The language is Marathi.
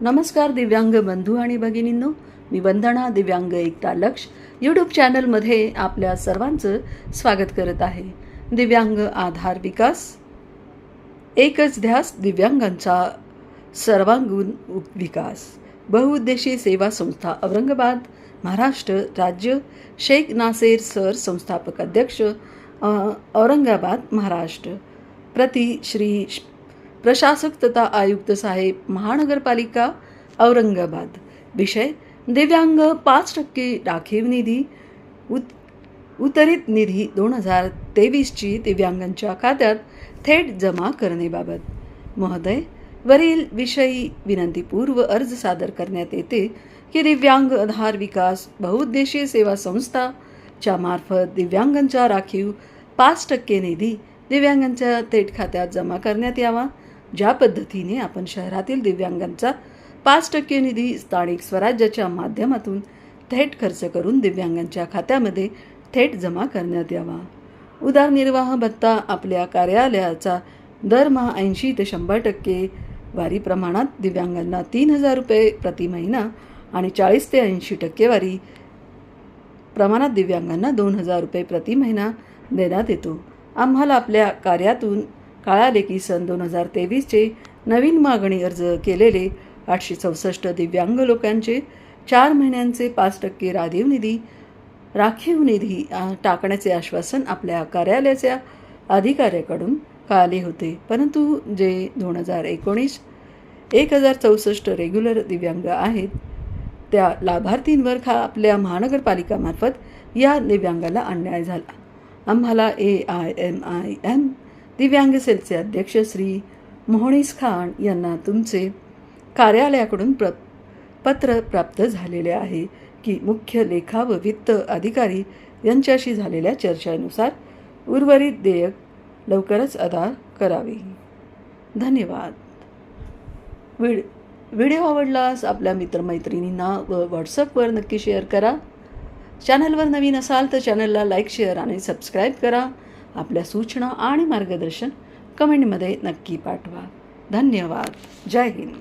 नमस्कार दिव्यांग बंधू आणि भगिनींनो मी वंदना दिव्यांग एकता लक्ष यूट्यूब चॅनलमध्ये आपल्या सर्वांचं स्वागत करत आहे. दिव्यांग आधार विकास एकच ध्यास दिव्यांगांचा सर्वांगीण विकास. बहुउद्देशीय सेवा संस्था औरंगाबाद महाराष्ट्र राज्य शेख नासेर सर संस्थापक अध्यक्ष औरंगाबाद महाराष्ट्र. प्रति श्री प्रशासक तथा आयुक्त साहेब महानगरपालिका औरंगाबाद. विषय दिव्यांग पाच टक्के राखीव निधी उत उतरित निधी दोन हजार तेवीसची दिव्यांगांच्या खात्यात थेट जमा करणेबाबत महोदय वरील विषयी विनंतीपूर्व अर्ज सादर करण्यात येते की दिव्यांग आधार विकास बहुउद्देशीय सेवा संस्थाच्या मार्फत दिव्यांगांच्या राखीव पाच टक्के निधी दिव्यांगांच्या थेट खात्यात जमा करण्यात यावा. ज्या पद्धतीने आपण शहरातील दिव्यांगांचा पाच टक्के निधी स्थानिक स्वराज्याच्या माध्यमातून थेट खर्च करून दिव्यांगांच्या खात्यामध्ये थेट जमा करण्यात यावा. उदारनिर्वाह भत्ता आपल्या कार्यालयाचा दरमहा ऐंशी ते शंभर टक्के वारी प्रमाणात दिव्यांगांना तीन हजार रुपये प्रति महिना आणि चाळीस ते ऐंशी टक्केवारी प्रमाणात दिव्यांगांना दोन हजार रुपये प्रति महिना देण्यात येतो. आम्हाला आपल्या कार्यातून कळाले की सन दोन हजार तेवीसचे नवीन मागणी अर्ज केलेले आठशे चौसष्ट दिव्यांग लोकांचे चार महिन्यांचे पाच टक्के राधीव निधी राखीव निधी टाकण्याचे आश्वासन आपल्या कार्यालयाच्या अधिकाऱ्याकडून कळाले होते. परंतु जे दोन हजार एकोणीस एक हजार चौसष्ट रेग्युलर दिव्यांग आहेत त्या लाभार्थींवर खा आपल्या महानगरपालिकामार्फत या दिव्यांगाला अन्याय झाला. आम्हाला A I M I M दिव्यांग सेलचे अध्यक्ष श्री मोहनीस खान यांना तुमचे कार्यालयाकडून प्र पत्र प्राप्त झालेले आहे की मुख्य लेखा व वित्त अधिकारी यांच्याशी झालेल्या चर्चेनुसार उर्वरित देयक लवकरच अदा करावी. धन्यवाद. व्हिड व्हिडिओ आवडलास आपल्या मित्रमैत्रिणींना व व्हॉट्सअपवर नक्की शेअर करा. चॅनलवर नवीन असाल तर चॅनलला लाईक शेअर आणि सबस्क्राईब करा. आपल्या सूचना आणि मार्गदर्शन कमेंटमध्ये नक्की पाठवा. धन्यवाद. जय हिंद.